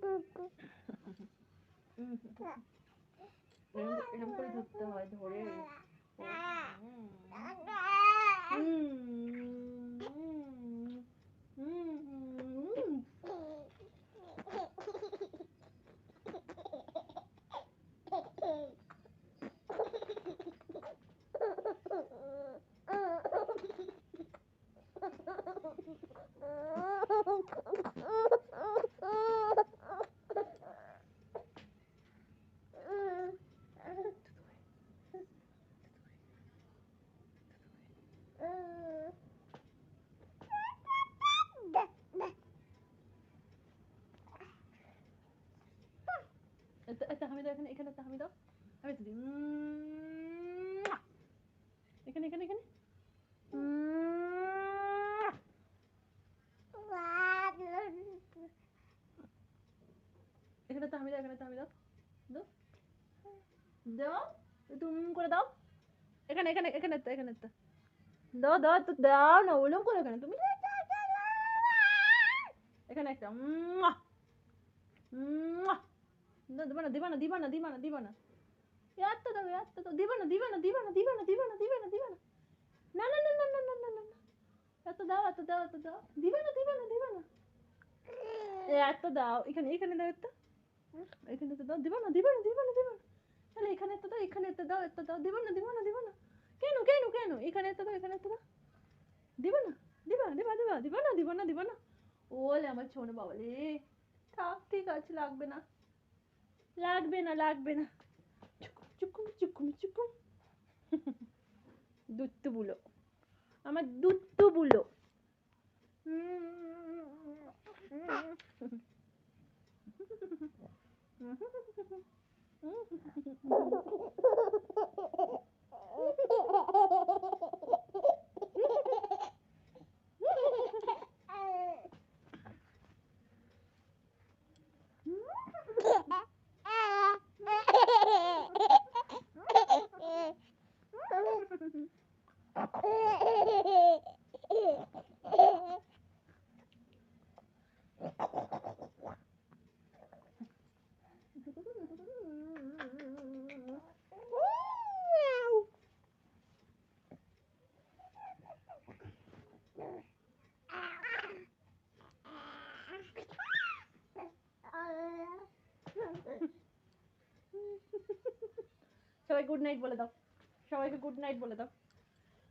Ilang, ilang এত হামি এখানে এখানে এত হামি দাও আমি তো এখানে এখানে এখানে এখানে তো হামি দাও এখানে তো হামি দাও দাও দাও একটু করে দাও এখানে এখানে এখানে তো এখানে তো দাও দাও তো দাও না ওরকম করে তুমি এখানে একটা মুয়া, মুয়া। দিবা না দিবা না দিবা না দিবা না দিবা না এত দাও এত দাও দিবা না দিবা না দিবা না দিবা না দিবা না দিবা না দিবা না না না না না না না না না এত দাও এত দাও এত দাও দিবা না দিবা না দিবা না এত দাও এখানে এখানে দাও এত এখানে তো দাও দিবা না দিবা না দিবা না দিবা না তাহলে এখানে এত দাও এখানে এত দাও এত দাও দিবা না দিবা না দিবা না কেন কেন কেন এখানে এত দাও এখানে এত দাও দিবা না দিবা দিবা দিবা দিবা না দিবা না দিবা না ওলে আমার ছোনো বাবা রে থাক ঠিক আছে লাগবে না লাগবে না লাগবে না। চুকুম চুকুম চুকুম দুত্তু বুলো। আমার দুত্তু বুলো। সবাই গুড নাইট বলে দাও। সবাইকে গুড নাইট বলে দাও।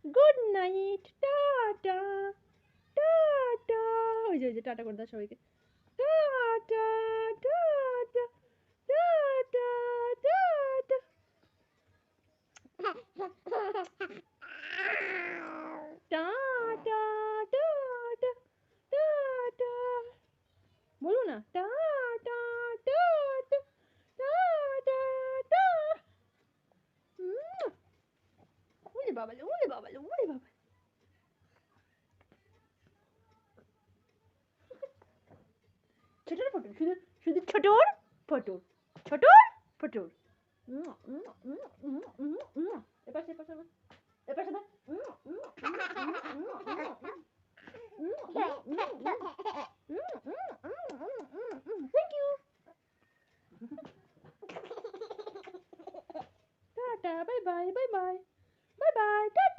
গুড নাইট টাটা টাটা ওই যে ওই যে, টাটা করে দাও সবাইকে। Tata tata tata tata tata বাবালে উড়ে বাবালে উড়ে বাবা ছোটর ফটোর শুধু শুধু ছোটর ফটোর ছোটর ফটোর এপাশে এপাশে এপাশে thank you tata bye bye bye bye bye. Ta-ta.